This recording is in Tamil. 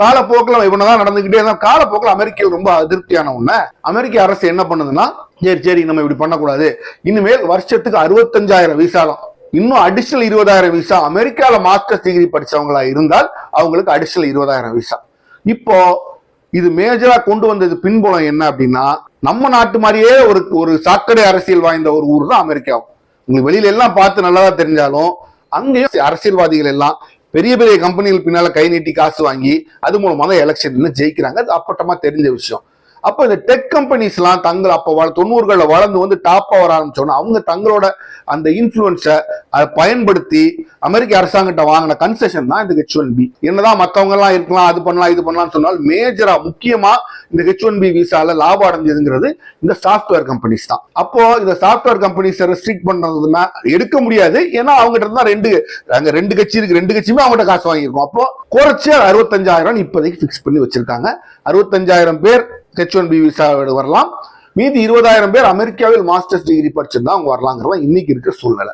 காலப்போக்கில் இவனதான் நடந்துகிட்டே இருந்தா காலப்போக்கில் அமெரிக்க ரொம்ப அதிருப்தியான ஒன்று அமெரிக்க அரசு என்ன பண்ணுதுன்னா சரி சரி நம்ம இப்படி பண்ணக்கூடாது. இனிமேல் வருஷத்துக்கு அறுபத்தஞ்சாயிரம் விசாலம் இன்னும் அடிஷனல் இருபதாயிரம் விசா அமெரிக்கால மாஸ்டர்ஸ் டிகிரி படிச்சவங்களா இருந்தால் அவங்களுக்கு அடிஷனல் இருபதாயிரம் விசா இப்போ இது மேஜரா கொண்டு வந்தது பின்புலம் என்ன அப்படின்னா நம்ம நாட்டு மாதிரியே ஒரு ஒரு சாக்கடை அரசியல் வாய்ந்த ஒரு ஊர் தான் அமெரிக்காவும். உங்களுக்கு வெளியில எல்லாம் பார்த்து நல்லதா தெரிஞ்சாலும் அங்கேயும் அரசியல்வாதிகள் எல்லாம் பெரிய பெரிய கம்பெனிகள் பின்னால் கை நீட்டி காசு வாங்கி அது மூலமாக தான் எலெக்ஷன்ல ஜெயிக்கிறாங்க. அது அப்பட்டமாக தெரிஞ்ச விஷயம். அப்போ இந்த டெக் கம்பெனிஸ்லாம் தங்கள் அப்போ வள தொண்ணூறுகளில் வளர்ந்து வந்து டாப்பாக வர ஆரம்பிச்சோன்னா அவங்க தங்களோட அந்த இன்ஃப்ளூயன்ஸை அதை பயன்படுத்தி அமெரிக்க அரசாங்கிட்ட வாங்கின கன்செஷன் தான் இந்த ஹெச் ஒன் பி என்னதான் மற்றவங்க எல்லாம் இருக்கலாம் அது பண்ணலாம் இது பண்ணலாம்னு சொன்னால் மேஜரா முக்கியமா இந்த ஹெச் ஒன் பி விசால லாபம் அடைஞ்சதுங்கிறது இந்த சாஃப்ட்வேர் கம்பெனிஸ் தான். அப்போ இந்த சாஃப்ட்வேர் கம்பெனிஸை ரெஸ்ட்ரிக்ட் பண்றதுன்னா எடுக்க முடியாது. ஏன்னா அவங்ககிட்ட தான் ரெண்டு அங்க ரெண்டு கட்சி இருக்கு ரெண்டு கட்சியுமே அவங்ககிட்ட காசு வாங்கியிருக்கோம். அப்போ குறைச்சி அறுபத்தஞ்சாயிரம் இப்போதைக்கு ஃபிக்ஸ் பண்ணி வச்சிருக்காங்க. அறுபத்தஞ்சாயிரம் பேர் ஹெச் ஒன் பி விசா வரலாம். மீதி இருபதாயிரம் பேர் அமெரிக்காவில் மாஸ்டர்ஸ் டிகிரி படிச்சிருந்தா அவங்க வரலாங்கிறதா இன்னைக்கு இருக்கிற சூழ்நிலை.